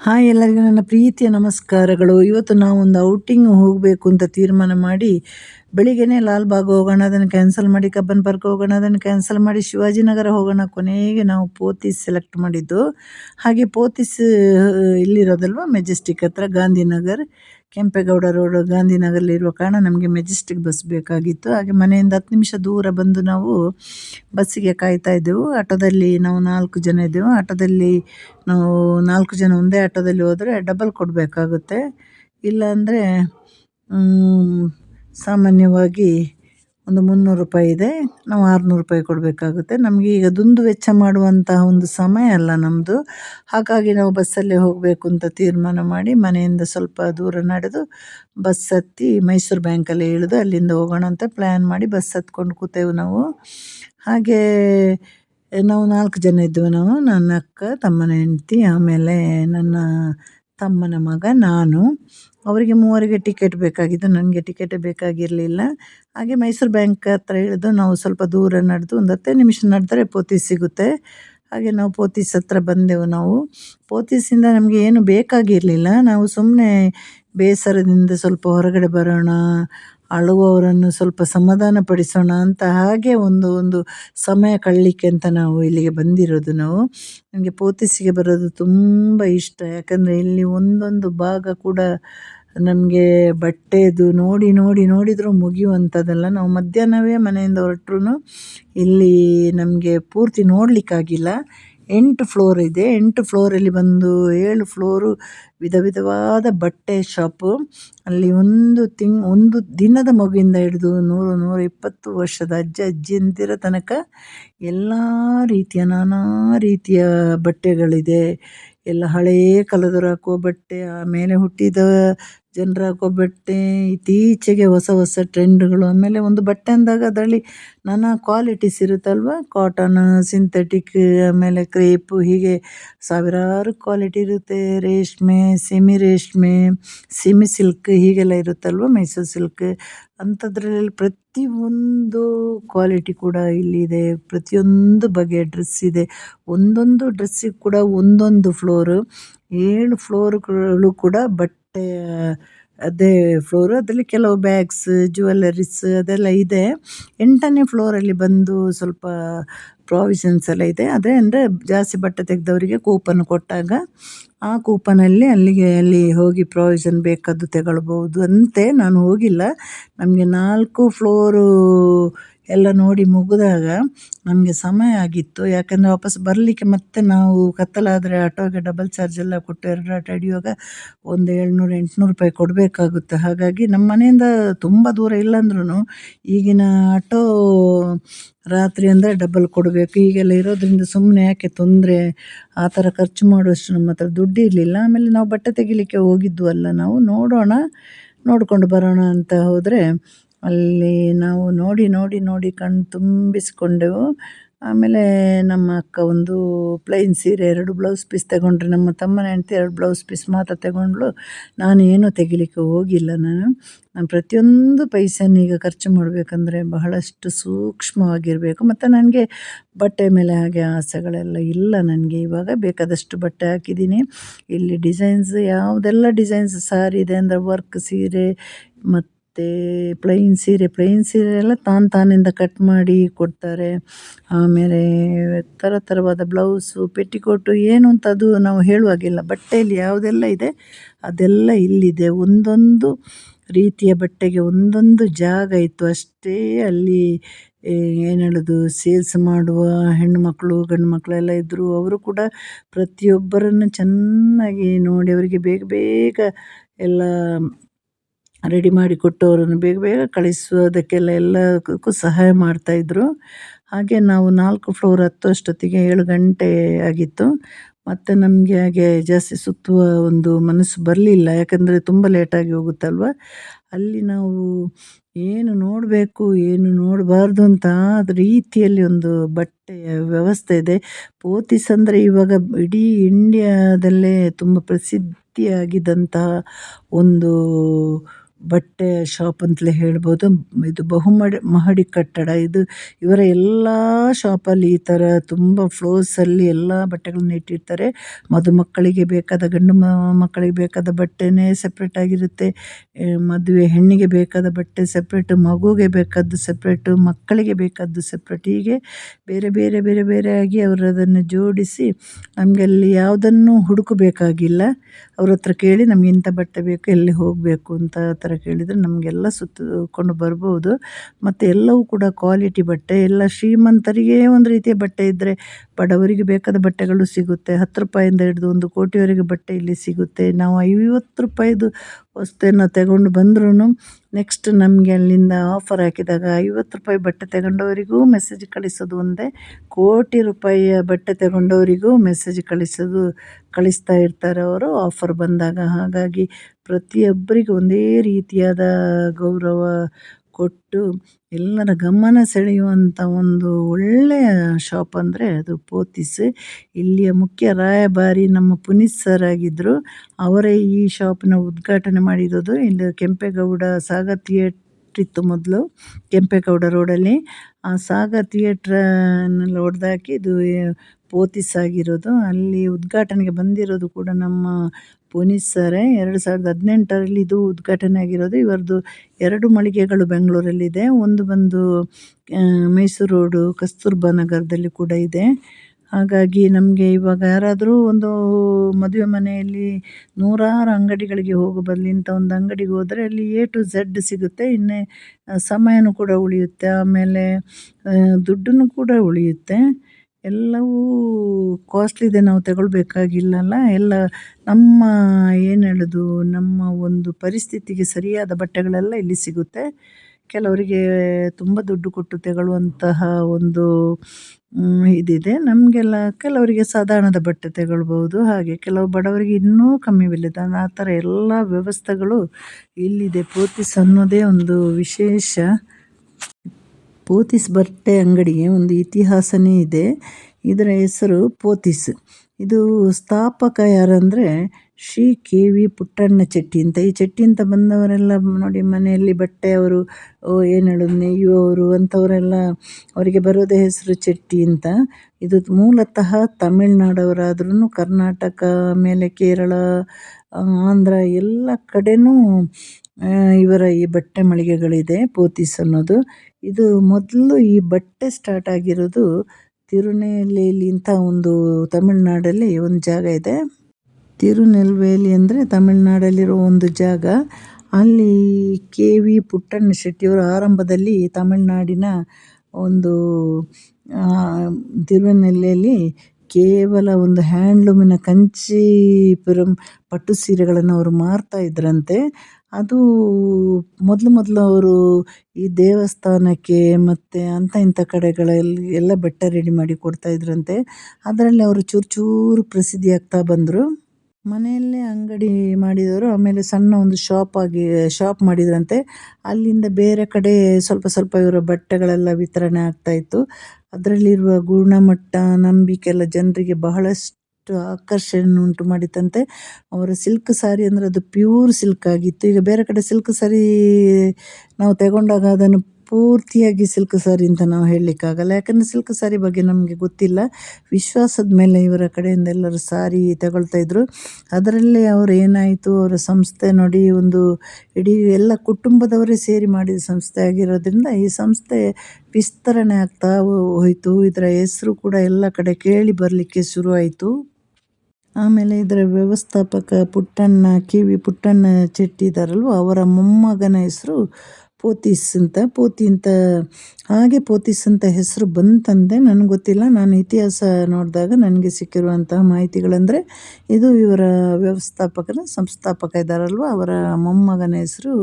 Hi ಎಲ್ಲರಿಗೂ ನನ್ನ ಪ್ರೀತಿಯ ನಮಸ್ಕಾರಗಳು. ಇವತ್ತು ನಾವು ಒಂದು ಔಟಿಂಗ್ ಹೋಗಬೇಕು ಅಂತ ತೀರ್ಮಾನ ಮಾಡಿ, ಬೆಳಿಗ್ಗೆನೇ ಲಾಲ್ಬಾಗ್ ಹೋಗೋಣ, ಅದನ್ನು ಕ್ಯಾನ್ಸಲ್ ಮಾಡಿ, ಕಬ್ಬನ್ ಪಾರ್ಕ್ ಹೋಗೋಣ, ಅದನ್ನು ಕ್ಯಾನ್ಸಲ್ ಮಾಡಿ ಶಿವಾಜಿನಗರ ಹೋಗೋಣ ಕೊನೆಗೆ ನಾವು ಪೋತಿಸ್ ಸೆಲೆಕ್ಟ್ ಮಾಡಿದ್ದು. ಹಾಗೆ ಪೋತಿಸ್ ಇಲ್ಲಿರೋದಲ್ವ ಮೆಜೆಸ್ಟಿಕ್ ಹತ್ರ, ಗಾಂಧಿನಗರ್. ಕೆಂಪೇಗೌಡ ರೋಡ್ ಗಾಂಧಿನಗರಲ್ಲಿರುವ ಕಾರಣ ನಮಗೆ ಮೆಜೆಸ್ಟಿಕ್ ಬಸ್ ಬೇಕಾಗಿತ್ತು. ಹಾಗೆ ಮನೆಯಿಂದ ಹತ್ತು ನಿಮಿಷ ದೂರ ಬಂದು ನಾವು ಬಸ್ಸಿಗೆ ಕಾಯ್ತಾ ಇದ್ದೆವು. ಆಟೋದಲ್ಲಿ ನಾವು ನಾಲ್ಕು ಜನ ಇದ್ದೆವು. ಆಟೋದಲ್ಲಿ ನಾವು ನಾಲ್ಕು ಜನ ಒಂದೇ ಆಟೋದಲ್ಲಿ ಹೋದರೆ ಡಬಲ್ ಕೊಡಬೇಕಾಗುತ್ತೆ. ಇಲ್ಲಾಂದರೆ ಸಾಮಾನ್ಯವಾಗಿ ಒಂದು ಮುನ್ನೂರು ರೂಪಾಯಿ ಇದೆ. ನಾವು ಆರುನೂರು ರೂಪಾಯಿ ಕೊಡಬೇಕಾಗುತ್ತೆ. ನಮಗೆ ಈಗ ದುಂದು ವೆಚ್ಚ ಮಾಡುವಂತಹ ಒಂದು ಸಮಯ ಅಲ್ಲ ನಮ್ಮದು ಹಾಗಾಗಿ ನಾವು ಬಸ್ಸಲ್ಲೇ ಹೋಗಬೇಕು ಅಂತ ತೀರ್ಮಾನ ಮಾಡಿ ಮನೆಯಿಂದ ಸ್ವಲ್ಪ ದೂರ ನಡೆದು ಬಸ್ ಹತ್ತಿ ಮೈಸೂರು ಬ್ಯಾಂಕಲ್ಲಿ ಇಳಿದು ಅಲ್ಲಿಂದ ಹೋಗೋಣ ಅಂತ ಪ್ಲ್ಯಾನ್ ಮಾಡಿ ಬಸ್ ಹತ್ಕೊಂಡು ಕೂತೇವೆ ನಾವು. ಹಾಗೇ ನಾವು ನಾಲ್ಕು ಜನ ಇದ್ದೆವು ನಾವು, ನನ್ನ ಅಕ್ಕ, ತಮ್ಮನ ಹೆಂಡತಿ, ಆಮೇಲೆ ನನ್ನ ತಮ್ಮನ ಮಗ, ನಾನು. ಅವರಿಗೆ ಮೂವರಿಗೆ ಟಿಕೆಟ್ ಬೇಕಾಗಿದ್ದು, ನನಗೆ ಟಿಕೆಟ್ ಬೇಕಾಗಿರಲಿಲ್ಲ. ಹಾಗೆ ಮೈಸೂರು ಬ್ಯಾಂಕ್ ಹತ್ರ ಇಳಿದು ನಾವು ಸ್ವಲ್ಪ ದೂರ ನಡೆದು ಒಂದು ಹತ್ತೇ ನಿಮಿಷ ನಡೆದರೆ ಪೋತಿಸ್ ಸಿಗುತ್ತೆ. ಹಾಗೆ ನಾವು ಪೋತಿಸ್ ಹತ್ರ ಬಂದೆವು ನಾವು. ಪೋತಿಸಿಂದ ನಮಗೆ ಏನು ಬೇಕಾಗಿರಲಿಲ್ಲ. ನಾವು ಸುಮ್ಮನೆ ಬೇಸರದಿಂದ ಸ್ವಲ್ಪ ಹೊರಗಡೆ ಬರೋಣ ಅಳುವವರನ್ನು ಸ್ವಲ್ಪ ಸಮಾಧಾನ ಪಡಿಸೋಣ ಅಂತ ಹಾಗೆ ಒಂದು ಒಂದು ಸಮಯ ಕಳೀಲಿಕ್ಕೆ ಅಂತ ನಾವು ಇಲ್ಲಿಗೆ ಬಂದಿರೋದು ನಾವು. ನನಗೆ ಪೋತಿಸಿಗೆ ಬರೋದು ತುಂಬ ಇಷ್ಟ. ಯಾಕಂದರೆ ಇಲ್ಲಿ ಒಂದೊಂದು ಭಾಗ ಕೂಡ ನಮಗೆ ಬಟ್ಟೆದು ನೋಡಿ ನೋಡಿ, ನೋಡಿದರೂ ಮುಗಿಯುವಂಥದ್ದಲ್ಲ. ನಾವು ಮಧ್ಯಾಹ್ನವೇ ಮನೆಯಿಂದ ಹೊರಟ್ರು ಇಲ್ಲಿ ನಮಗೆ ಪೂರ್ತಿ ನೋಡಲಿಕ್ಕಾಗಿಲ್ಲ. ಎಂಟು ಫ್ಲೋರ್ ಇದೆ. ಎಂಟು ಫ್ಲೋರಲ್ಲಿ ಬಂದು ಏಳು ಫ್ಲೋರು ವಿಧ ವಿಧವಾದ ಬಟ್ಟೆ ಶಾಪು ಅಲ್ಲಿ ಒಂದು ತಿಂಗ್ ಒಂದು ದಿನದ ಮಗುವಿಂದ ಹಿಡಿದು ನೂರು, ನೂರ ಇಪ್ಪತ್ತು ವರ್ಷದ ಅಜ್ಜ ಅಜ್ಜಿಯಂದಿರ ತನಕ ಎಲ್ಲ ರೀತಿಯ, ನಾನಾ ರೀತಿಯ ಬಟ್ಟೆಗಳಿದೆ. ಎಲ್ಲ ಹಳೆಯ ಕಾಲದವ್ರು ಹಾಕುವ ಬಟ್ಟೆ, ಆಮೇಲೆ ಹುಟ್ಟಿದ ಜನರು ಹಾಕೋ ಬಟ್ಟೆ, ಇತ್ತೀಚೆಗೆ ಹೊಸ ಹೊಸ ಟ್ರೆಂಡ್ಗಳು, ಆಮೇಲೆ ಒಂದು ಬಟ್ಟೆ ಅಂದಾಗ ಅದರಲ್ಲಿ ನಾನಾ ಕ್ವಾಲಿಟೀಸ್ ಇರುತ್ತಲ್ವ? ಕಾಟನ್ ಸಿಂಥೆಟಿಕ್ ಆಮೇಲೆ ಕ್ರೇಪು ಹೀಗೆ ಸಾವಿರಾರು ಕ್ವಾಲಿಟಿ ಇರುತ್ತೆ. ರೇಷ್ಮೆ ಸೆಮಿ ರೇಷ್ಮೆ ಸೆಮಿ ಸಿಲ್ಕ್ ಹೀಗೆಲ್ಲ ಇರುತ್ತಲ್ವ? ಮೈಸೂರು ಸಿಲ್ಕ್ ಅಂಥದ್ರಲ್ಲಿ ಪ್ರತಿಯೊಂದು ಕ್ವಾಲಿಟಿ ಕೂಡ ಇಲ್ಲಿದೆ. ಪ್ರತಿಯೊಂದು ಬಗೆಯ ಡ್ರೆಸ್ ಇದೆ. ಒಂದೊಂದು ಡ್ರೆಸ್ಸಿಗೆ ಕೂಡ ಒಂದೊಂದು ಫ್ಲೋರು ಏಳು ಫ್ಲೋರ್ಗಳು ಕೂಡ ಬಟ್ಟೆಯ ಅದೇ ಫ್ಲೋರು ಅದರಲ್ಲಿ ಕೆಲವು ಬ್ಯಾಗ್ಸ್ ಜುವೆಲ್ಲರೀಸ್ ಅದೆಲ್ಲ ಇದೆ. ಎಂಟನೇ ಫ್ಲೋರಲ್ಲಿ ಬಂದು ಸ್ವಲ್ಪ ಪ್ರಾವಿಷನ್ಸ್ ಎಲ್ಲ ಇದೆ. ಅದೇ ಅಂದರೆ ಜಾಸ್ತಿ ಬಟ್ಟೆ ತೆಗೆದವರಿಗೆ ಕೂಪನ್ ಕೊಟ್ಟಾಗ ಆ ಕೂಪನಲ್ಲಿ ಅಲ್ಲಿಗೆ ಅಲ್ಲಿ ಹೋಗಿ ಪ್ರಾವಿಷನ್ ಬೇಕಾದ್ದು ತಗೊಳ್ಬೋದು ಅಂತೆ ನಾನು ಹೋಗಿಲ್ಲ. ನಮಗೆ ನಾಲ್ಕು ಫ್ಲೋರು ಎಲ್ಲ ನೋಡಿ ಮುಗಿದಾಗ ನಮಗೆ ಸಮಯ ಆಗಿತ್ತು. ಯಾಕಂದರೆ ವಾಪಸ್ ಬರಲಿಕ್ಕೆ ಮತ್ತೆ ನಾವು ಕತ್ತಲಾದರೆ ಆಟೋಗೆ ಡಬಲ್ ಚಾರ್ಜ್ ಎಲ್ಲ ಕೊಟ್ಟು ಎರಡು ಆಟ ಹಿಡಿಯುವಾಗ ಒಂದು ಏಳ್ನೂರು, ಎಂಟುನೂರು ರೂಪಾಯಿ ಕೊಡಬೇಕಾಗುತ್ತೆ. ಹಾಗಾಗಿ ನಮ್ಮ ಮನೆಯಿಂದ ತುಂಬ ದೂರ ಇಲ್ಲಂದ್ರೂ ಈಗಿನ ಆಟೋ ರಾತ್ರಿ ಅಂದರೆ ಡಬಲ್ ಕೊಡಬೇಕು. ಈಗೆಲ್ಲ ಇರೋದ್ರಿಂದ ಸುಮ್ಮನೆ ಯಾಕೆ ತೊಂದರೆ? ಆ ಥರ ಖರ್ಚು ಮಾಡುವಷ್ಟು ನಮ್ಮ ಹತ್ರ ದುಡ್ಡು ಇರಲಿಲ್ಲ. ಆಮೇಲೆ ನಾವು ಬಟ್ಟೆ ತೆಗಿಲಿಕ್ಕೆ ಹೋಗಿದ್ದು ಅಲ್ಲ ನಾವು ನೋಡೋಣ, ನೋಡಿಕೊಂಡು ಬರೋಣ ಅಂತ ಹೋದರೆ ಅಲ್ಲಿ ನಾವು ನೋಡಿ ನೋಡಿ ನೋಡಿ ಕಣ್ಣು ತುಂಬಿಸಿಕೊಂಡೆವು. ಆಮೇಲೆ ನಮ್ಮ ಅಕ್ಕ ಒಂದು ಪ್ಲೈನ್ ಸೀರೆ, ಎರಡು ಬ್ಲೌಸ್ ಪೀಸ್ ತಗೊಂಡ್ರೆ. ನಮ್ಮ ತಮ್ಮನ ಹೆಂಡ್ತಿ ಎರಡು ಬ್ಲೌಸ್ ಪೀಸ್ ಮಾತ್ರ ತಗೊಂಡ್ಳು. ನಾನು ಏನೂ ತೆಗಿಲಿಕ್ಕೆ ಹೋಗಿಲ್ಲ ನಾನು. ನಾನು ಪ್ರತಿಯೊಂದು ಪೈಸೆಯನ್ನು ಈಗ ಖರ್ಚು ಮಾಡಬೇಕಂದ್ರೆ ಬಹಳಷ್ಟು ಸೂಕ್ಷ್ಮವಾಗಿರಬೇಕು. ಮತ್ತು ನನಗೆ ಬಟ್ಟೆ ಮೇಲೆ ಹಾಗೆ ಆಸೆಗಳೆಲ್ಲ ಇಲ್ಲ ನನಗೆ. ಇವಾಗ ಬೇಕಾದಷ್ಟು ಬಟ್ಟೆ ಹಾಕಿದ್ದೀನಿ. ಇಲ್ಲಿ ಡಿಸೈನ್ಸ್ ಯಾವುದೆಲ್ಲ ಡಿಸೈನ್ಸ್ ಸಾರಿ ಇದೆ ಅಂದರೆ ವರ್ಕ್ ಸೀರೆ ಮತ್ತು ಪ್ಲೈನ್ ಸೀರೆ ಪ್ಲೈನ್ ಸೀರೆ ಎಲ್ಲ ತಾನು ತಾನಿಂದ ಕಟ್ ಮಾಡಿ ಕೊಡ್ತಾರೆ. ಆಮೇಲೆ ಥರ ಥರವಾದ ಬ್ಲೌಸು ಪೆಟ್ಟಿಕೋಟು ಏನು ಅಂತ ಅದು ನಾವು ಹೇಳುವಾಗಿಲ್ಲ ಬಟ್ಟೆಯಲ್ಲಿ ಯಾವುದೆಲ್ಲ ಇದೆ ಅದೆಲ್ಲ ಇಲ್ಲಿದೆ. ಒಂದೊಂದು ರೀತಿಯ ಬಟ್ಟೆಗೆ ಒಂದೊಂದು ಜಾಗ ಇತ್ತು. ಅಷ್ಟೇ ಅಲ್ಲಿ ಏನು ಹೇಳೋದು ಸೇಲ್ಸ್ ಮಾಡುವ ಹೆಣ್ಣು ಮಕ್ಕಳು ಗಂಡು ಮಕ್ಕಳೆಲ್ಲ ಇದ್ದರು ಅವರು ಕೂಡ ಪ್ರತಿಯೊಬ್ಬರನ್ನು ಚೆನ್ನಾಗಿ ನೋಡಿ, ಅವರಿಗೆ ಬೇಗ ಬೇಗ ಎಲ್ಲ ರೆಡಿ ಮಾಡಿ ಕೊಟ್ಟವರನ್ನು ಬೇಗ ಬೇಗ ಕಳಿಸೋದಕ್ಕೆಲ್ಲ ಎಲ್ಲದಕ್ಕೂ ಸಹಾಯ ಮಾಡ್ತಾಯಿದ್ರು ಹಾಗೆ ನಾವು ನಾಲ್ಕು ಫ್ಲೋರ್ ಹತ್ತುವಷ್ಟೊತ್ತಿಗೆ ಏಳು ಗಂಟೆ ಆಗಿತ್ತು. ಮತ್ತು ನಮಗೆ ಹಾಗೆ ಜಾಸ್ತಿ ಸುತ್ತುವ ಒಂದು ಮನಸ್ಸು ಬರಲಿಲ್ಲ. ಯಾಕಂದರೆ ತುಂಬ ಲೇಟಾಗಿ ಹೋಗುತ್ತಲ್ವ? ಅಲ್ಲಿ ನಾವು ಏನು ನೋಡಬೇಕು, ಏನು ನೋಡಬಾರ್ದು ಅಂತ ರೀತಿಯಲ್ಲಿ ಒಂದು ಬಟ್ಟೆಯ ವ್ಯವಸ್ಥೆ ಇದೆ. ಪೋತಿಸ್ ಅಂದರೆ ಇವಾಗ ಇಡೀ ಇಂಡಿಯಾದಲ್ಲೇ ತುಂಬ ಪ್ರಸಿದ್ಧಿಯಾಗಿದ್ದಂತಹ ಒಂದು ಬಟ್ಟೆ ಶಾಪ್ ಅಂತಲೇ ಹೇಳ್ಬೋದು. ಇದು ಬಹುಮಡಿ, ಮಹಡಿ ಕಟ್ಟಡ. ಇದು ಇವರ ಎಲ್ಲ ಶಾಪಲ್ಲಿ ಈ ಥರ ತುಂಬ ಫ್ಲೋರ್ಸಲ್ಲಿ ಎಲ್ಲ ಬಟ್ಟೆಗಳನ್ನ ಇಟ್ಟಿರ್ತಾರೆ. ಮದುಮಕ್ಕಳಿಗೆ ಬೇಕಾದ, ಗಂಡು ಮಕ್ಕಳಿಗೆ ಬೇಕಾದ ಬಟ್ಟೆನೇ ಸಪ್ರೇಟ್ ಆಗಿರುತ್ತೆ. ಮದುವೆ ಹೆಣ್ಣಿಗೆ ಬೇಕಾದ ಬಟ್ಟೆ ಸಪ್ರೇಟ್ ಮಗುಗೆ ಬೇಕಾದ್ದು ಸಪ್ರೇಟು ಮಕ್ಕಳಿಗೆ ಬೇಕಾದ್ದು ಸಪ್ರೇಟ್ ಹೀಗೆ ಬೇರೆ ಬೇರೆ ಬೇರೆ ಬೇರೆಯಾಗಿ ಅವರು ಅದನ್ನು ಜೋಡಿಸಿ ನಮಗೆ ಅಲ್ಲಿ ಯಾವುದನ್ನು ಹುಡುಕಬೇಕಾಗಿಲ್ಲ. ಅವ್ರ ಹತ್ರ ಕೇಳಿ ನಮ್ಗೆ ಇಂಥ ಬಟ್ಟೆ ಬೇಕು, ಎಲ್ಲಿ ಹೋಗಬೇಕು ಅಂತ ಥರ ಕೇಳಿದರೆ ನಮಗೆಲ್ಲ ಸುತ್ತಕೊಂಡು ಬರ್ಬೋದು. ಮತ್ತು ಎಲ್ಲವೂ ಕೂಡ ಕ್ವಾಲಿಟಿ ಬಟ್ಟೆ, ಎಲ್ಲ ಶ್ರೀಮಂತರಿಗೆ ಒಂದು ರೀತಿಯ ಬಟ್ಟೆ ಇದ್ದರೆ ಬಡವರಿಗೆ ಬೇಕಾದ ಬಟ್ಟೆಗಳು ಸಿಗುತ್ತೆ. ಹತ್ತು ರೂಪಾಯಿಂದ ಹಿಡಿದು ಒಂದು ಕೋಟಿವರೆಗೆ ಬಟ್ಟೆ ಇಲ್ಲಿ ಸಿಗುತ್ತೆ. ನಾವು ಐವತ್ತು ರೂಪಾಯಿದು ವಸ್ತುವನ್ನು ತಗೊಂಡು ಬಂದ್ರೂ ನೆಕ್ಸ್ಟ್ ನಮಗೆ ಅಲ್ಲಿಂದ ಆಫರ್ ಹಾಕಿದಾಗ ಐವತ್ತು ರೂಪಾಯಿ ಬಟ್ಟೆ ತಗೊಂಡವರಿಗೂ ಮೆಸೇಜ್ ಕಳಿಸೋದು ಒಂದೇ. ಕೋಟಿ ರೂಪಾಯಿಯ ಬಟ್ಟೆ ತಗೊಂಡವರಿಗೂ ಮೆಸೇಜ್ ಕಳಿಸೋದು, ಕಳಿಸ್ತಾ ಇರ್ತಾರೆ ಅವರು. ಆಫರ್ ಬಂದಾಗ ಹಾಗಾಗಿ ಪ್ರತಿಯೊಬ್ಬರಿಗೂ ಒಂದೇ ರೀತಿಯಾದ ಗೌರವ ಕೊಟ್ಟು ಎಲ್ಲರ ಗಮನ ಸೆಳೆಯುವಂಥ ಒಂದು ಒಳ್ಳೆಯ ಶಾಪ್ ಅಂದರೆ ಅದು ಪೋತಿಸ್ ಇಲ್ಲಿಯ ಮುಖ್ಯ ರಾಯಭಾರಿ ನಮ್ಮ ಪುನೀತ್ ಸರ್ ಆಗಿದ್ದರು ಅವರೇ ಈ ಶಾಪ್ನ ಉದ್ಘಾಟನೆ ಮಾಡಿರೋದು. ಇಲ್ಲಿ ಕೆಂಪೇಗೌಡ ಸಾಗರ್ ಥಿಯೇಟ್ರ್ ಇತ್ತು ಮೊದಲು, ಕೆಂಪೇಗೌಡ ರೋಡಲ್ಲಿ ಆ ಸಾಗರ್ ಥಿಯೇಟ್ರನ್ನೆಲ್ಲ ಹೊಡೆದಾಕಿ ಇದು ಪೋತಿಸ್ ಆಗಿರೋದು ಅಲ್ಲಿ ಉದ್ಘಾಟನೆಗೆ ಬಂದಿರೋದು ಕೂಡ ನಮ್ಮ ಪುನೀತ್ ಸರೇ. ಎರಡು ಸಾವಿರದ ಹದಿನೆಂಟರಲ್ಲಿ ಇದು ಉದ್ಘಾಟನೆ ಆಗಿರೋದು. ಇವರದು ಎರಡು ಮಳಿಗೆಗಳು ಬೆಂಗಳೂರಲ್ಲಿದೆ. ಒಂದು ಬಂದು ಮೈಸೂರು ರೋಡು, ಕಸ್ತೂರ್ಬಾ ನಗರದಲ್ಲಿ ಕೂಡ ಇದೆ. ಹಾಗಾಗಿ ನಮಗೆ ಇವಾಗ ಯಾರಾದರೂ ಒಂದು ಮದುವೆ ಮನೆಯಲ್ಲಿ ನೂರಾರು ಅಂಗಡಿಗಳಿಗೆ ಹೋಗೋ ಬದಲು ಇಂಥ ಒಂದು ಅಂಗಡಿಗೆ ಹೋದರೆ ಅಲ್ಲಿ ಎ ಟು ಝಡ್ ಸಿಗುತ್ತೆ. ಇನ್ನೇ ಸಮಯನೂ ಕೂಡ ಉಳಿಯುತ್ತೆ. ಆಮೇಲೆ ದುಡ್ಡನ್ನು ಕೂಡ ಉಳಿಯುತ್ತೆ. ಎಲ್ಲವೂ ಕಾಸ್ಟ್ಲಿದೆ ನಾವು ತಗೊಳ್ಬೇಕಾಗಿಲ್ಲಲ್ಲ. ಎಲ್ಲ ನಮ್ಮ ಏನು ಹೇಳೋದು, ನಮ್ಮ ಒಂದು ಪರಿಸ್ಥಿತಿಗೆ ಸರಿಯಾದ ಬಟ್ಟೆಗಳೆಲ್ಲ ಇಲ್ಲಿ ಸಿಗುತ್ತೆ. ಕೆಲವರಿಗೆ ತುಂಬ ದುಡ್ಡು ಕೊಟ್ಟು ತಗೊಳ್ಳುವಂತಹ ಒಂದು ಇದಿದೆ. ನಮಗೆಲ್ಲ ಕೆಲವರಿಗೆ ಸಾಧಾರಣದ ಬಟ್ಟೆ ತಗೊಳ್ಬೋದು ಹಾಗೆ ಕೆಲವು ಬಡವರಿಗೆ ಇನ್ನೂ ಕಮ್ಮಿ ಬೆಲೆದು, ಆ ಥರ ಎಲ್ಲ ವ್ಯವಸ್ಥೆಗಳು ಇಲ್ಲಿದೆ. ಪೋತಿಸ್ ಅನ್ನೋದೇ ಒಂದು ವಿಶೇಷ. ಪೋತಿಸ್ ಬಟ್ಟೆ ಅಂಗಡಿಗೆ ಒಂದು ಇತಿಹಾಸನೇ ಇದೆ. ಇದರ ಹೆಸರು ಪೋತಿಸ್. ಇದು ಸ್ಥಾಪಕ ಯಾರಂದರೆ ಶ್ರೀ ಕೆ ವಿ ಪುಟ್ಟಣ್ಣ ಚಟ್ಟಿ ಅಂತ. ಈ ಚಟ್ಟಿ ಅಂತ ಬಂದವರೆಲ್ಲ ನೋಡಿ ಮನೆಯಲ್ಲಿ ಬಟ್ಟೆ ಅವರು ಏನು ಹೇಳೋದು ನೆಯ್ಯುವವರು ಅಂಥವರೆಲ್ಲ ಅವರಿಗೆ ಬರೋದೇ ಹೆಸರು ಚೆಟ್ಟಿ ಅಂತ. ಇದು ಮೂಲತಃ ತಮಿಳ್ನಾಡವರಾದ್ರೂ ಕರ್ನಾಟಕ ಆಮೇಲೆ ಕೇರಳ ಆಂಧ್ರ ಎಲ್ಲ ಕಡೆಯೂ ಇವರ ಈ ಬಟ್ಟೆ ಮಳಿಗೆಗಳಿದೆ, ಪೋತಿಸ್ ಅನ್ನೋದು. ಇದು ಮೊದಲು ಈ ಬಟ್ಟೆ ಸ್ಟಾರ್ಟ್ ಆಗಿರೋದು ತಿರುನೆಲ್ವೇಲಿ ಅಂತ ಒಂದು ತಮಿಳ್ನಾಡಲ್ಲಿ ಒಂದು ಜಾಗ ಇದೆ. ತಿರುನೆಲ್ವೇಲಿ ಅಂದರೆ ತಮಿಳ್ನಾಡಲ್ಲಿರೋ ಒಂದು ಜಾಗ. ಅಲ್ಲಿ ಕೆ ವಿ ಪುಟ್ಟಣ್ಣ ಶೆಟ್ಟಿಯವರು ಆರಂಭದಲ್ಲಿ ತಮಿಳ್ನಾಡಿನ ಒಂದು ತಿರುನೆಲ್ಲಿಯಲ್ಲಿ ಕೇವಲ ಒಂದು ಹ್ಯಾಂಡ್ಲೂಮಿನ ಕಂಚೀಪುರಂ ಪಟ್ಟು ಸೀರೆಗಳನ್ನು ಅವರು ಮಾರ್ತಾ ಇದ್ದರಂತೆ ಅದು ಮೊದಲು ಮೊದಲು ಅವರು ಈ ದೇವಸ್ಥಾನಕ್ಕೆ ಮತ್ತು ಅಂಥ ಇಂಥ ಕಡೆಗಳಲ್ಲಿ ಎಲ್ಲ ಬೆಟ್ಟ ರೆಡಿ ಮಾಡಿ ಕೊಡ್ತಾ ಇದ್ರಂತೆ. ಅದರಲ್ಲಿ ಅವರು ಚೂರು ಚೂರು ಪ್ರಸಿದ್ಧಿ ಆಗ್ತಾ ಬಂದರು. ಮನೆಯಲ್ಲೇ ಅಂಗಡಿ ಮಾಡಿದವರು, ಆಮೇಲೆ ಸಣ್ಣ ಒಂದು ಶಾಪ್ ಆಗಿ ಶಾಪ್ ಮಾಡಿದ್ರಂತೆ. ಅಲ್ಲಿಂದ ಬೇರೆ ಕಡೆ ಸ್ವಲ್ಪ ಸ್ವಲ್ಪ ಇವರ ಬಟ್ಟೆಗಳೆಲ್ಲ ವಿತರಣೆ ಆಗ್ತಾಯಿತ್ತು ಅದರಲ್ಲಿರುವ ಗುಣಮಟ್ಟ, ನಂಬಿಕೆ ಎಲ್ಲ ಜನರಿಗೆ ಬಹಳಷ್ಟು ಆಕರ್ಷಣೆ ಉಂಟು ಮಾಡಿತಂತೆ. ಅವರ ಸಿಲ್ಕ್ ಸಾರಿ ಅಂದರೆ ಅದು ಪ್ಯೂರ್ ಸಿಲ್ಕ್ ಆಗಿತ್ತು. ಈಗ ಬೇರೆ ಕಡೆ ಸಿಲ್ಕ್ ಸಾರಿ ನಾವು ತಗೊಂಡಾಗ ಅದನ್ನು ಪೂರ್ತಿಯಾಗಿ ಸಿಲ್ಕ್ ಸಾರಿ ಅಂತ ನಾವು ಹೇಳಲಿಕ್ಕಾಗಲ್ಲ. ಯಾಕಂದರೆ ಸಿಲ್ಕ್ ಸಾರಿ ಬಗ್ಗೆ ನಮಗೆ ಗೊತ್ತಿಲ್ಲ. ವಿಶ್ವಾಸದ ಮೇಲೆ ಇವರ ಕಡೆಯಿಂದ ಎಲ್ಲರೂ ಸಾರಿ ತಗೊಳ್ತಾ ಇದ್ದರು ಅದರಲ್ಲೇ ಅವರು ಏನಾಯಿತು? ಅವರ ಸಂಸ್ಥೆ ನೋಡಿ ಒಂದು ಇಡೀ ಎಲ್ಲ ಕುಟುಂಬದವರೇ ಸೇರಿ ಮಾಡಿದ ಸಂಸ್ಥೆ ಆಗಿರೋದ್ರಿಂದ ಈ ಸಂಸ್ಥೆ ವಿಸ್ತರಣೆ ಆಗ್ತಾ ಹೋಯಿತು. ಇದರ ಹೆಸರು ಕೂಡ ಎಲ್ಲ ಕಡೆ ಕೇಳಿ ಬರಲಿಕ್ಕೆ ಶುರುವಾಯಿತು ಆಮೇಲೆ ಇದರ ವ್ಯವಸ್ಥಾಪಕ ಪುಟ್ಟಣ್ಣ ಕೆ ವಿ ಪುಟ್ಟಣ್ಣ ಚೆಟ್ಟಿ ಇದ್ದಾರಲ್ವ ಅವರ ಮೊಮ್ಮಗನ ಹೆಸರು ಪೋತಿಸ್ ಅಂತ. ಪೋತಿ ಅಂತ, ಹಾಗೆ ಪೋತಿಸ್ ಅಂತ ಹೆಸರು ಬಂತಂದೆ ನನಗೆ ಗೊತ್ತಿಲ್ಲ. ನಾನು ಇತಿಹಾಸ ನೋಡಿದಾಗ ನನಗೆ ಸಿಕ್ಕಿರುವಂತಹ ಮಾಹಿತಿಗಳಂದರೆ ಇದು ಇವರ ವ್ಯವಸ್ಥಾಪಕನ ಸಂಸ್ಥಾಪಕ ಇದ್ದಾರಲ್ವ ಅವರ ಮೊಮ್ಮಗನ ಹೆಸರು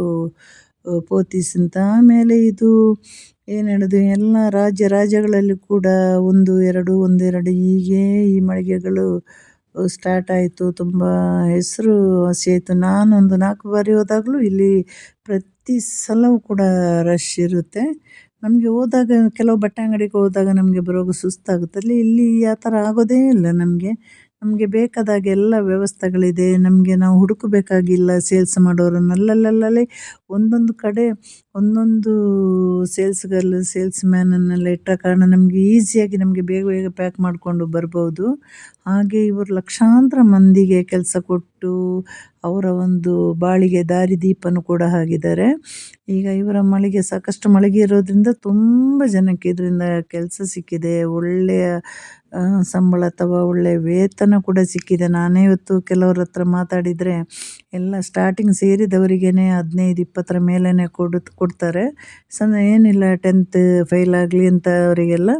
ಪೋತಿಸ್ ಅಂತ. ಆಮೇಲೆ ಇದು ಏನು ಹೇಳೋದು, ಎಲ್ಲ ರಾಜ್ಯ ರಾಜ್ಯಗಳಲ್ಲಿ ಕೂಡ ಒಂದು, ಎರಡು, ಒಂದೆರಡು ಹೀಗೆ ಈ ಮಳಿಗೆಗಳು ಸ್ಟಾರ್ಟ್ ಆಯಿತು. ತುಂಬ ಹೆಸರು ಹಸಿ ಆಯಿತು. ನಾನೊಂದು ನಾಲ್ಕು ಬಾರಿ ಹೋದಾಗಲೂ ಇಲ್ಲಿ ಪ್ರತಿ ಸಲವೂ ಕೂಡ ರಶ್ ಇರುತ್ತೆ. ನಮಗೆ ಹೋದಾಗ ಕೆಲವು ಬಟ್ಟೆ ಅಂಗಡಿಗೆ ಹೋದಾಗ ನಮಗೆ ಬರುವಾಗ ಸುಸ್ತಾಗುತ್ತೆ. ಅಲ್ಲಿ ಇಲ್ಲಿ ಆ ಥರ ಆಗೋದೇ ಇಲ್ಲ ನಮಗೆ. ನಮಗೆ ಬೇಕಾದಾಗ ಎಲ್ಲ ವ್ಯವಸ್ಥೆಗಳಿದೆ. ನಮಗೆ ನಾವು ಹುಡುಕಬೇಕಾಗಿಲ್ಲ ಸೇಲ್ಸ್ ಮಾಡೋರನ್ನ. ಅಲ್ಲಲ್ಲಲ್ಲಿ ಒಂದೊಂದು ಕಡೆ ಒಂದೊಂದು ಸೇಲ್ಸ್ ಗರ್ಲ್ ಸೇಲ್ಸ್ ಮ್ಯಾನನ್ನೆಲ್ಲ ಇಟ್ಟ ಕಾರಣ ನಮಗೆ ಈಸಿಯಾಗಿ ನಮಗೆ ಬೇಗ ಬೇಗ ಪ್ಯಾಕ್ ಮಾಡಿಕೊಂಡು ಬರ್ಬೋದು. ಹಾಗೆ ಇವರು ಲಕ್ಷಾಂತರ ಮಂದಿಗೆ ಕೆಲಸ ಕೊಟ್ಟು ಅವರ ಒಂದು ಬಾಳಿಗೆ ದಾರಿದೀಪನೂ ಕೂಡ ಆಗಿದ್ದಾರೆ ಈಗ ಇವರ ಮಳಿಗೆ ಸಾಕಷ್ಟು ಮಳಿಗೆ ಇರೋದ್ರಿಂದ ತುಂಬ ಜನಕ್ಕೆ ಇದರಿಂದ ಕೆಲಸ ಸಿಕ್ಕಿದೆ. ಒಳ್ಳೆಯ ಸಂಬಳ ಅಥವಾ ಒಳ್ಳೆಯ ವೇತನ ಕೂಡ ಸಿಕ್ಕಿದೆ. ನಾನೇ ಇವತ್ತು ಕೆಲವ್ರ ಹತ್ರ ಮಾತಾಡಿದರೆ ಎಲ್ಲ ಸ್ಟಾರ್ಟಿಂಗ್ ಸೇರಿದವರಿಗೇ ಹದಿನೈದು, ಇಪ್ಪತ್ತರ ಮೇಲೇ ಕೊಡು, ಕೊಡ್ತಾರೆ. ಸಣ್ಣ ಏನಿಲ್ಲ ಟೆಂತ್ ಫೇಲ್ ಆಗಲಿ ಅಂತ ಅವರಿಗೆಲ್ಲ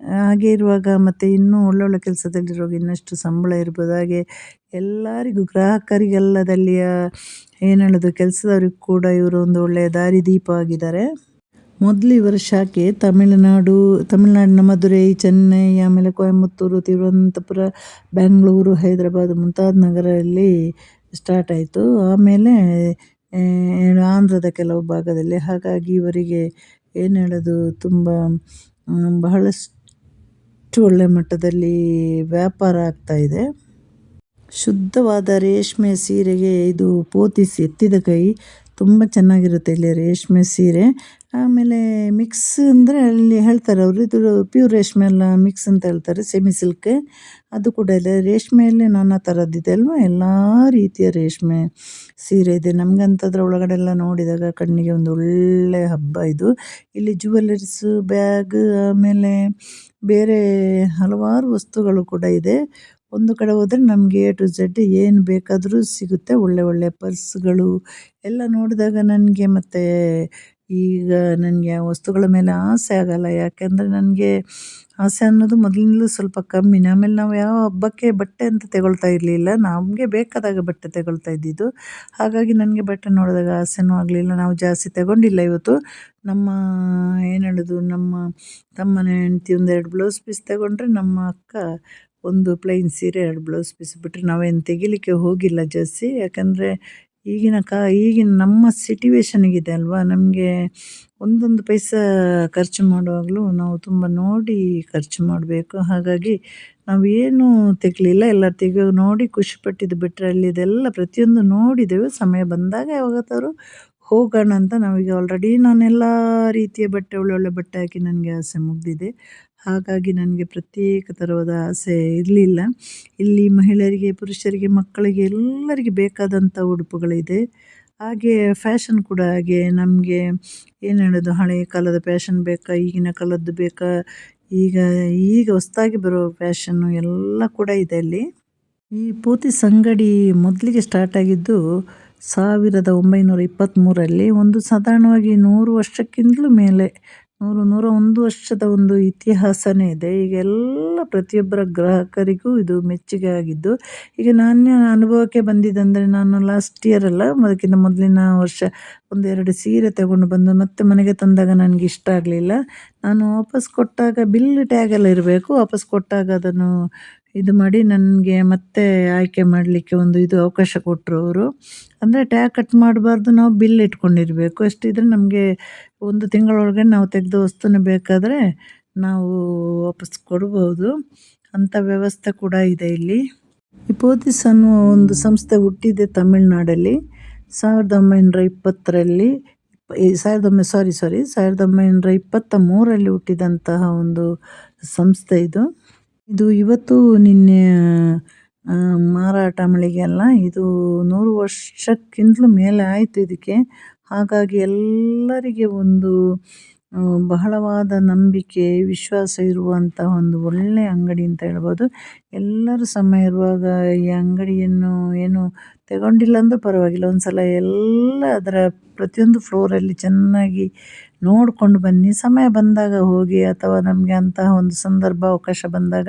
ಹಾಗೆ ಇರುವಾಗ ಮತ್ತು ಇನ್ನೂ ಒಳ್ಳೊಳ್ಳೆ ಕೆಲಸದಲ್ಲಿರುವಾಗ ಇನ್ನಷ್ಟು ಸಂಬಳ ಇರ್ಬೋದು. ಹಾಗೆ ಎಲ್ಲರಿಗೂ ಗ್ರಾಹಕರಿಗೆಲ್ಲದಲ್ಲಿಯ ಏನು ಹೇಳೋದು ಕೆಲಸದವ್ರಿಗೂ ಕೂಡ ಇವರು ಒಂದು ಒಳ್ಳೆಯ ದಾರಿದೀಪ ಆಗಿದ್ದಾರೆ. ಮೊದಲು ಇವರ ಶಾಖೆ ತಮಿಳುನಾಡು ತಮಿಳುನಾಡಿನ ಮಧುರೈ ಚೆನ್ನೈ ಆಮೇಲೆ ಕೊಯಮತ್ತೂರು ತಿರುವನಂತಪುರ ಬೆಂಗಳೂರು ಹೈದರಾಬಾದ್ ಮುಂತಾದ ನಗರಲ್ಲಿ ಸ್ಟಾರ್ಟ್ ಆಯಿತು. ಆಮೇಲೆ ಆಂಧ್ರದ ಕೆಲವು ಭಾಗದಲ್ಲಿ ಹಾಗಾಗಿ ಇವರಿಗೆ ಏನು ಹೇಳೋದು ತುಂಬ ಮ್, ಬಹಳಷ್ಟು ಒಳ್ಳೆ ಮಟ್ಟದಲ್ಲಿ ವ್ಯಾಪಾರ ಆಗ್ತಾ ಇದೆ. ಶುದ್ಧವಾದ ರೇಷ್ಮೆ ಸೀರೆಗೆ ಇದು ಪೋತಿಸಿ ಎತ್ತಿದ ಕೈ ತುಂಬ ಚೆನ್ನಾಗಿರುತ್ತೆ ಇಲ್ಲಿ ರೇಷ್ಮೆ ಸೀರೆ. ಆಮೇಲೆ ಮಿಕ್ಸ್ ಅಂದರೆ ಅಲ್ಲಿ ಹೇಳ್ತಾರೆ ಅವರು, ಇದು ಪ್ಯೂರ್ ರೇಷ್ಮೆ ಎಲ್ಲ ಮಿಕ್ಸ್ ಅಂತ ಹೇಳ್ತಾರೆ ಸೆಮಿ ಸಿಲ್ಕ್ ಅದು ಕೂಡ ಇದೆ. ರೇಷ್ಮೆಯಲ್ಲಿ ನಾನಾ ಥರದ್ದಿದೆ ಅಲ್ವಾ? ಎಲ್ಲ ರೀತಿಯ ರೇಷ್ಮೆ. ಸೀರೆ ಇದೆ. ಒಳಗಡೆ ಎಲ್ಲ ನೋಡಿದಾಗ ಕಣ್ಣಿಗೆ ಒಂದು ಒಳ್ಳೆ ಹಬ್ಬ ಇದು. ಇಲ್ಲಿ ಜುವೆಲ್ಲರ್ಸ್ ಬ್ಯಾಗ್ ಆಮೇಲೆ ಬೇರೆ ಹಲವಾರು ವಸ್ತುಗಳು ಕೂಡ ಇದೆ. ಒಂದು ಕಡೆ ಹೋದರೆ ನಮಗೆ ಎ ಟು ಝೆಡ್ ಏನು ಬೇಕಾದರೂ ಸಿಗುತ್ತೆ. ಒಳ್ಳೆ ಒಳ್ಳೆ ಪರ್ಸ್ಗಳು ಎಲ್ಲ ನೋಡಿದಾಗ ನನಗೆ ಮತ್ತು ಈಗ ನನಗೆ ಆ ವಸ್ತುಗಳ ಮೇಲೆ ಆಸೆ ಆಗಲ್ಲ. ಯಾಕೆಂದರೆ ನನಗೆ ಆಸೆ ಅನ್ನೋದು ಮೊದಲಿಂದಲೂ ಸ್ವಲ್ಪ ಕಮ್ಮಿ. ಆಮೇಲೆ ನಾವು ಯಾವ ಹಬ್ಬಕ್ಕೆ ಬಟ್ಟೆ ಅಂತ ತಗೊಳ್ತಾ ಇರಲಿಲ್ಲ. ನಮಗೆ ಬೇಕಾದಾಗ ಬಟ್ಟೆ ತಗೊಳ್ತಾ ಇದ್ದಿದ್ದು. ಹಾಗಾಗಿ ನನಗೆ ಬಟ್ಟೆ ನೋಡಿದಾಗ ಆಸೆನೂ ಆಗಲಿಲ್ಲ. ನಾವು ಜಾಸ್ತಿ ತಗೊಂಡಿಲ್ಲ ಇವತ್ತು. ನಮ್ಮ, ಏನು ನಮ್ಮ ತಮ್ಮನ ಹೆಂಡ್ತಿ ಒಂದೆರಡು ಬ್ಲೌಸ್ ಪೀಸ್ ತಗೊಂಡ್ರೆ ನಮ್ಮ ಅಕ್ಕ ಒಂದು ಪ್ಲೈನ್ ಸೀರೆ, ಎರಡು ಬ್ಲೌಸ್ ಪೀಸ್ ಬಿಟ್ಟರೆ ನಾವೇನು ತೆಗಿಲಿಕ್ಕೆ ಹೋಗಿಲ್ಲ ಜಾಸ್ತಿ. ಯಾಕಂದರೆ ಈಗಿನ ಕಾ, ಈಗಿನ ನಮ್ಮ ಸಿಟುವೇಶನಿಗಿದೆ ಅಲ್ವಾ? ನಮಗೆ ಒಂದೊಂದು ಪೈಸಾ ಖರ್ಚು ಮಾಡುವಾಗಲೂ ನಾವು ತುಂಬ ನೋಡಿ ಖರ್ಚು ಮಾಡಬೇಕು. ಹಾಗಾಗಿ ನಾವು ಏನೂ ತೆಗಲಿಲ್ಲ. ಎಲ್ಲ ತೆಗೆ ನೋಡಿ ಖುಷಿಪಟ್ಟಿದ್ದು ಬಿಟ್ಟರೆ ಅಲ್ಲಿದೆಲ್ಲ ಪ್ರತಿಯೊಂದು ನೋಡಿದೆವು ಸಮಯ ಬಂದಾಗ ಯಾವತ್ತಾದ್ರು ಹೋಗೋಣ ಅಂತ ನಾವೀಗ ಆಲ್ರೆಡಿ ನಾನೆಲ್ಲ ರೀತಿಯ ಬಟ್ಟೆ, ಒಳ್ಳೊಳ್ಳೆ ಬಟ್ಟೆ ಹಾಕಿ ನನಗೆ ಆಸೆ ಮುಗಿದಿದೆ. ಹಾಗಾಗಿ ನನಗೆ ಪ್ರತ್ಯೇಕ ಥರವಾದ ಆಸೆ ಇರಲಿಲ್ಲ. ಇಲ್ಲಿ ಮಹಿಳೆಯರಿಗೆ, ಪುರುಷರಿಗೆ, ಮಕ್ಕಳಿಗೆ, ಎಲ್ಲರಿಗೆ ಬೇಕಾದಂಥ ಉಡುಪುಗಳಿದೆ. ಹಾಗೆ ಫ್ಯಾಷನ್ ಕೂಡ ಹಾಗೆ ನಮಗೆ ಏನು ಹೇಳೋದು ಹಳೆಯ ಕಾಲದ ಫ್ಯಾಷನ್ ಬೇಕಾ, ಈಗಿನ ಕಾಲದ್ದು ಬೇಕಾ, ಈಗ ಈಗ ಹೊಸ್ದಾಗಿ ಬರೋ ಫ್ಯಾಷನ್ನು ಎಲ್ಲ ಕೂಡ ಇದೆ ಅಲ್ಲಿ. ಈ ಪೂತಿ ಸಂಗಡಿ ಮೊದಲಿಗೆ ಸ್ಟಾರ್ಟ್ ಆಗಿದ್ದು ಸಾವಿರದ ಒಂಬೈನೂರ ಇಪ್ಪತ್ತ್ಮೂರರಲ್ಲಿ ಒಂದು ಸಾಧಾರಣವಾಗಿ ನೂರು ವರ್ಷಕ್ಕಿಂತಲೂ ಮೇಲೆ ನೂರು, ನೂರ ಒಂದು ವರ್ಷದ ಒಂದು ಇತಿಹಾಸನೇ ಇದೆ. ಈಗ ಎಲ್ಲ ಪ್ರತಿಯೊಬ್ಬರ ಗ್ರಾಹಕರಿಗೂ ಇದು ಮೆಚ್ಚುಗೆ ಆಗಿದ್ದು, ಈಗ ನಾನು ಅನುಭವಕ್ಕೆ ಬಂದಿದ್ದಂದರೆ ನಾನು ಲಾಸ್ಟ್ ಇಯರ್ ಅಲ್ಲ, ಅದಕ್ಕಿಂತ ಮೊದಲಿನ ವರ್ಷ ಒಂದೆರಡು ಸೀರೆ ತಗೊಂಡು ಬಂದು ಮತ್ತೆ ಮನೆಗೆ ತಂದಾಗ ನನಗೆ ಇಷ್ಟ ಆಗಲಿಲ್ಲ. ನಾನು ವಾಪಸ್ ಕೊಟ್ಟಾಗ ಬಿಲ್ ಟ್ಯಾಗ್ ಎಲ್ಲ ಇರಬೇಕು. ವಾಪಸ್ ಕೊಟ್ಟಾಗ ಅದನ್ನು ಇದು ಮಾಡಿ ನನಗೆ ಮತ್ತೆ ಆಯ್ಕೆ ಮಾಡಲಿಕ್ಕೆ ಒಂದು ಇದು ಅವಕಾಶ ಕೊಟ್ಟರು ಅವರು. ಅಂದರೆ ಟ್ಯಾಗ್ ಕಟ್ ಮಾಡಬಾರ್ದು, ನಾವು ಬಿಲ್ ಇಟ್ಕೊಂಡಿರಬೇಕು. ಅಷ್ಟಿದ್ರೆ ನಮಗೆ ಒಂದು ತಿಂಗಳೊಳಗೆ ನಾವು ತೆಗೆದ ವಸ್ತುನ ಬೇಕಾದರೆ ನಾವು ವಾಪಸ್ ಕೊಡ್ಬೋದು. ಅಂಥ ವ್ಯವಸ್ಥೆ ಕೂಡ ಇದೆ ಇಲ್ಲಿ. ಈ ಅನ್ನೋ ಒಂದು ಸಂಸ್ಥೆ ಹುಟ್ಟಿದೆ ತಮಿಳ್ನಾಡಲ್ಲಿ. ಸಾವಿರದ ಒಂಬೈನೂರ ಇಪ್ಪತ್ತರಲ್ಲಿ ಸಾವಿರದ ಒಂಬೈ ಸಾರಿ ಸಾರಿ ಸಾವಿರದ ಒಂಬೈನೂರ ಇಪ್ಪತ್ತ ಮೂರಲ್ಲಿ ಹುಟ್ಟಿದಂತಹ ಒಂದು ಸಂಸ್ಥೆ ಇದು. ಇದು ಇವತ್ತು ನಿನ್ನೆ ಮಾರಾಟ ಮಳಿಗೆ ಅಲ್ಲ, ಇದು ನೂರು ವರ್ಷಕ್ಕಿಂತಲೂ ಮೇಲೆ ಆಯಿತು ಇದಕ್ಕೆ. ಹಾಗಾಗಿ ಎಲ್ಲರಿಗೆ ಒಂದು ಬಹಳವಾದ ನಂಬಿಕೆ, ವಿಶ್ವಾಸ ಇರುವಂಥ ಒಂದು ಒಳ್ಳೆಯ ಅಂಗಡಿ ಅಂತ ಹೇಳ್ಬೋದು. ಎಲ್ಲರೂ ಸಮಯ ಇರುವಾಗ ಈ ಅಂಗಡಿಯನ್ನು ಏನು ತಗೊಂಡಿಲ್ಲ ಅಂದರೂ ಪರವಾಗಿಲ್ಲ. ಒಂದು ಸಲ ಎಲ್ಲ ಅದರ ಪ್ರತಿಯೊಂದು ಫ್ಲೋರಲ್ಲಿ ಚೆನ್ನಾಗಿ ನೋಡಿಕೊಂಡು ಬನ್ನಿ. ಸಮಯ ಬಂದಾಗ ಹೋಗಿ ಅಥವಾ ನಮಗೆ ಅಂತಹ ಒಂದು ಸಂದರ್ಭ, ಅವಕಾಶ ಬಂದಾಗ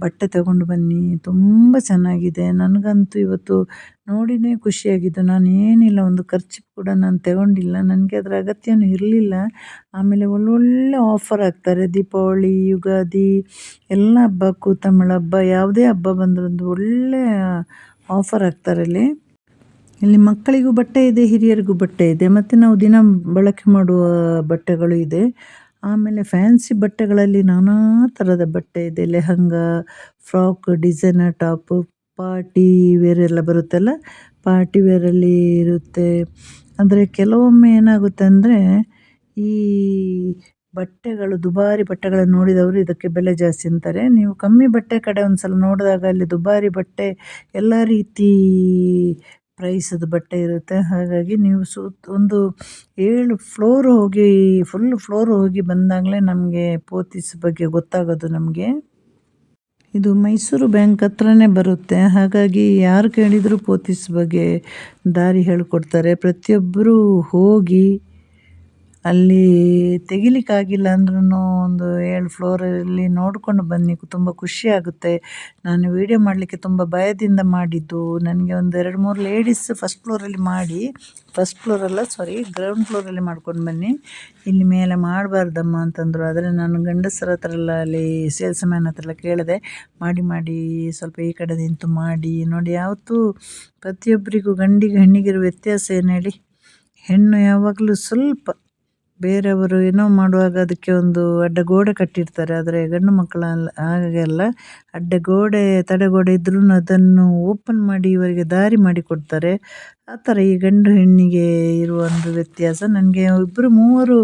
ಬಟ್ಟೆ ತಗೊಂಡು ಬನ್ನಿ. ತುಂಬ ಚೆನ್ನಾಗಿದೆ. ನನಗಂತೂ ಇವತ್ತು ನೋಡಿನೇ ಖುಷಿಯಾಗಿದ್ದು. ನಾನು ಏನಿಲ್ಲ ಒಂದು ಖರ್ಚು ಕೂಡ ನಾನು ತಗೊಂಡಿಲ್ಲ. ನನಗೆ ಅದರ ಅಗತ್ಯನೂ ಇರಲಿಲ್ಲ. ಆಮೇಲೆ ಒಳ್ಳೊಳ್ಳೆ ಆಫರ್ ಆಗ್ತಾರೆ ದೀಪಾವಳಿ, ಯುಗಾದಿ, ಎಲ್ಲ ಹಬ್ಬಕ್ಕೂ ತಮಿಳು ಹಬ್ಬ, ಯಾವುದೇ ಹಬ್ಬ ಬಂದರೂ ಒಂದು ಒಳ್ಳೆಯ ಆಫರ್ ಆಗ್ತಾರೆ ಅಲ್ಲಿ. ಇಲ್ಲಿ ಮಕ್ಕಳಿಗೂ ಬಟ್ಟೆ ಇದೆ, ಹಿರಿಯರಿಗೂ ಬಟ್ಟೆ ಇದೆ, ಮತ್ತು ನಾವು ದಿನ ಬಳಕೆ ಮಾಡುವ ಬಟ್ಟೆಗಳು ಇದೆ. ಆಮೇಲೆ ಫ್ಯಾನ್ಸಿ ಬಟ್ಟೆಗಳಲ್ಲಿ ನಾನಾ ಥರದ ಬಟ್ಟೆ ಇದೆ, lehenga, frock, designer top, party wear ಎಲ್ಲ ಬರುತ್ತಲ್ಲ, ಪಾರ್ಟಿ ವೇರಲ್ಲಿ ಇರುತ್ತೆ. ಅಂದರೆ ಕೆಲವೊಮ್ಮೆ ಏನಾಗುತ್ತೆ ಅಂದರೆ, ಈ ಬಟ್ಟೆಗಳು, ದುಬಾರಿ ಬಟ್ಟೆಗಳನ್ನು ನೋಡಿದವರು ಇದಕ್ಕೆ ಬೆಲೆ ಜಾಸ್ತಿ ಅಂತಾರೆ. ನೀವು ಕಮ್ಮಿ ಬಟ್ಟೆ ಕಡೆ ಒಂದು ಸಲ ನೋಡಿದಾಗ ಅಲ್ಲಿ ದುಬಾರಿ ಬಟ್ಟೆ ಎಲ್ಲ ರೀತಿ ಪ್ರೈಸದು ಬಟ್ಟೆ ಇರುತ್ತೆ. ಹಾಗಾಗಿ ನೀವು ಸುತ್ತ ಒಂದು ಏಳು ಫ್ಲೋರ್ ಹೋಗಿ, ಫುಲ್ ಫ್ಲೋರ್ ಹೋಗಿ ಬಂದಾಗಲೇ ನಮಗೆ ಪೋತಿಸ್ ಬಗ್ಗೆ ಗೊತ್ತಾಗೋದು ನಮಗೆ. ಇದು ಮೈಸೂರು ಬ್ಯಾಂಕ್ ಹತ್ರನೇ ಬರುತ್ತೆ. ಹಾಗಾಗಿ ಯಾರು ಕೇಳಿದರೂ ಪೋತಿಸ್ ಬಗ್ಗೆ ದಾರಿ ಹೇಳಿಕೊಡ್ತಾರೆ. ಪ್ರತಿಯೊಬ್ಬರೂ ಹೋಗಿ ಅಲ್ಲಿ ತೆಗಿಲಿಕ್ಕಾಗಿಲ್ಲ ಅಂದ್ರೂ ಒಂದು ಏಳು ಫ್ಲೋರಲ್ಲಿ ನೋಡಿಕೊಂಡು ಬನ್ನಿ. ತುಂಬ ಖುಷಿ ಆಗುತ್ತೆ. ನಾನು ವೀಡಿಯೋ ಮಾಡಲಿಕ್ಕೆ ತುಂಬ ಭಯದಿಂದ ಮಾಡಿದ್ದು. ನನಗೆ ಒಂದು ಎರಡು ಮೂರು ಲೇಡೀಸ್ ಫಸ್ಟ್ ಫ್ಲೋರಲ್ಲಿ ಮಾಡಿ ಫಸ್ಟ್ ಫ್ಲೋರಲ್ಲ ಸಾರಿ ಗ್ರೌಂಡ್ ಫ್ಲೋರಲ್ಲಿ ಮಾಡ್ಕೊಂಡು ಬನ್ನಿ. ಇಲ್ಲಿ ಮೇಲೆ ಮಾಡಬಾರ್ದಮ್ಮ ಅಂತಂದರು. ಆದರೆ ನಾನು ಗಂಡಸರ ಹತ್ರ ಎಲ್ಲ ಅಲ್ಲಿ ಸೇಲ್ಸ್ ಮ್ಯಾನ್ ಹತ್ರ ಎಲ್ಲ ಕೇಳಿದೆ. ಮಾಡಿ ಮಾಡಿ, ಸ್ವಲ್ಪ ಈ ಕಡೆ ನಿಂತು ಮಾಡಿ. ನೋಡಿ, ಯಾವತ್ತೂ ಪ್ರತಿಯೊಬ್ಬರಿಗೂ ಗಂಡಿಗೆ ಹೆಣ್ಣಿಗಿರೋ ವ್ಯತ್ಯಾಸ ಏನು ಹೇಳಿ? ಹೆಣ್ಣು ಯಾವಾಗಲೂ ಸ್ವಲ್ಪ ಬೇರೆಯವರು ಏನೋ ಮಾಡುವಾಗ ಅದಕ್ಕೆ ಒಂದು ಅಡ್ಡ ಗೋಡೆ ಕಟ್ಟಿರ್ತಾರೆ. ಆದರೆ ಗಂಡು ಮಕ್ಕಳ ಹಾಗೆಲ್ಲ ಅಡ್ಡಗೋಡೆ, ತಡೆಗೋಡೆ ಇದ್ರೂ ಅದನ್ನು ಓಪನ್ ಮಾಡಿ ಇವರಿಗೆ ದಾರಿ ಮಾಡಿಕೊಡ್ತಾರೆ. ಆ ಥರ ಈ ಗಂಡು ಹೆಣ್ಣಿಗೆ ಇರುವ ಒಂದು ವ್ಯತ್ಯಾಸ. ನನಗೆ ಇಬ್ಬರು ಮೂವರು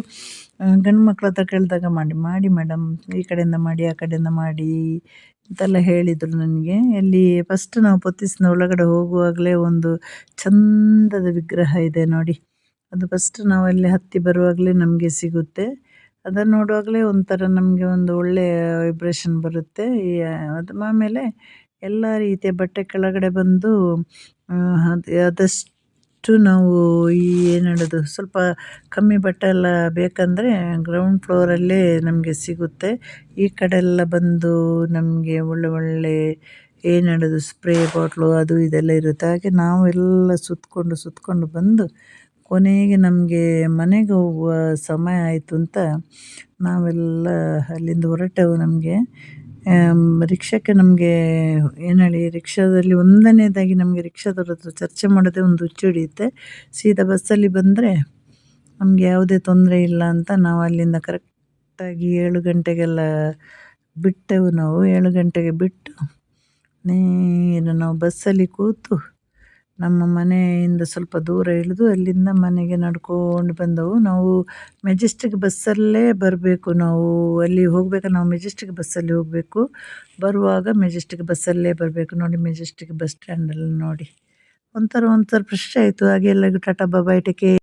ಗಂಡು ಮಕ್ಕಳ ಹತ್ರ ಕೇಳಿದಾಗ ಮಾಡಿ ಮಾಡಿ ಮೇಡಮ್ ಈ ಕಡೆಯಿಂದ ಮಾಡಿ, ಆ ಕಡೆಯಿಂದ ಮಾಡಿ ಅಂತೆಲ್ಲ ಹೇಳಿದರು ನನಗೆ. ಅಲ್ಲಿ ಫಸ್ಟ್ ನಾವು ಪೊತ್ತಿಸಿನ ಒಳಗಡೆ ಹೋಗುವಾಗಲೇ ಒಂದು ಚಂದದ ವಿಗ್ರಹ ಇದೆ ನೋಡಿ. ಅದು ಫಸ್ಟ್ ನಾವು ಅಲ್ಲಿ ಹತ್ತಿ ಬರುವಾಗಲೇ ನಮಗೆ ಸಿಗುತ್ತೆ. ಅದನ್ನು ನೋಡುವಾಗಲೇ ಒಂಥರ ನಮಗೆ ಒಂದು ಒಳ್ಳೆಯ ವೈಬ್ರೇಷನ್ ಬರುತ್ತೆ. ಅದು ಆಮೇಲೆ ಎಲ್ಲ ರೀತಿಯ ಬಟ್ಟೆ ಕೆಳಗಡೆ ಬಂದು ಆದಷ್ಟು ನಾವು ಈ ಏನು ಹೇಳೋದು ಸ್ವಲ್ಪ ಕಮ್ಮಿ ಬಟ್ಟೆ ಎಲ್ಲ ಬೇಕಂದರೆ ಗ್ರೌಂಡ್ ಫ್ಲೋರಲ್ಲೇ ನಮಗೆ ಸಿಗುತ್ತೆ. ಈ ಕಡೆ ಎಲ್ಲ ಬಂದು ನಮಗೆ ಒಳ್ಳೆ ಒಳ್ಳೆ ಏನು ಹೇಳೋದು ಸ್ಪ್ರೇ ಬಾಟ್ಲು ಅದು ಇದೆಲ್ಲ ಇರುತ್ತೆ. ಹಾಗೆ ನಾವು ಎಲ್ಲ ಸುತ್ತಕೊಂಡು ಸುತ್ತಕೊಂಡು ಬಂದು ಕೊನೆಗೆ ನಮಗೆ ಮನೆಗೆ ಹೋಗುವ ಸಮಯ ಆಯಿತು ಅಂತ ನಾವೆಲ್ಲ ಅಲ್ಲಿಂದ ಹೊರಟೆವು ನಮಗೆ. ರಿಕ್ಷಕ್ಕೆ ನಮಗೆ ಏನು ಹೇಳಿ, ರಿಕ್ಷಾದಲ್ಲಿ ಒಂದನೇದಾಗಿ ನಮಗೆ ರಿಕ್ಷಾದವ್ರ ಹತ್ರ ಚರ್ಚೆ ಮಾಡೋದೇ ಒಂದು ಹುಚ್ಚು ಹಿಡಿಯುತ್ತೆ ಸೀದಾ ಬಸ್ಸಲ್ಲಿ ಬಂದರೆ ನಮಗೆ ಯಾವುದೇ ತೊಂದರೆ ಇಲ್ಲ ಅಂತ ನಾವು ಅಲ್ಲಿಂದ ಕರೆಕ್ಟಾಗಿ ಏಳು ಗಂಟೆಗೆಲ್ಲ ಬಿಟ್ಟೆವು ನಾವು. ಏಳು ಗಂಟೆಗೆ ಬಿಟ್ಟು ನೇರ ನಾವು ಬಸ್ಸಲ್ಲಿ ಕೂತು ನಮ್ಮ ಮನೆಯಿಂದ ಸ್ವಲ್ಪ ದೂರ ಇಳಿದು ಅಲ್ಲಿಂದ ಮನೆಗೆ ನಡ್ಕೊಂಡು ಬಂದವು. ನಾವು ಮೆಜೆಸ್ಟಿಕ್ ಬಸ್ಸಲ್ಲೇ ಬರಬೇಕು. ನಾವು ಅಲ್ಲಿ ಹೋಗ್ಬೇಕು ನಾವು ಮೆಜೆಸ್ಟಿಕ್ ಬಸ್ಸಲ್ಲಿ ಹೋಗಬೇಕು. ಬರುವಾಗ ಮೆಜೆಸ್ಟಿಕ್ ಬಸ್ಸಲ್ಲೇ ಬರಬೇಕು. ನೋಡಿ ಮೆಜೆಸ್ಟಿಕ್ ಬಸ್ ಸ್ಟ್ಯಾಂಡಲ್ಲಿ ನೋಡಿ. ಒಂಥರ ಒಂಥರ ಫ್ರೆಶ್ ಆಯಿತು. ಹಾಗೆ ಎಲ್ಲರಿಗೂ ಟಾಟಾ ಬಾಬಾ ಟೇಕ್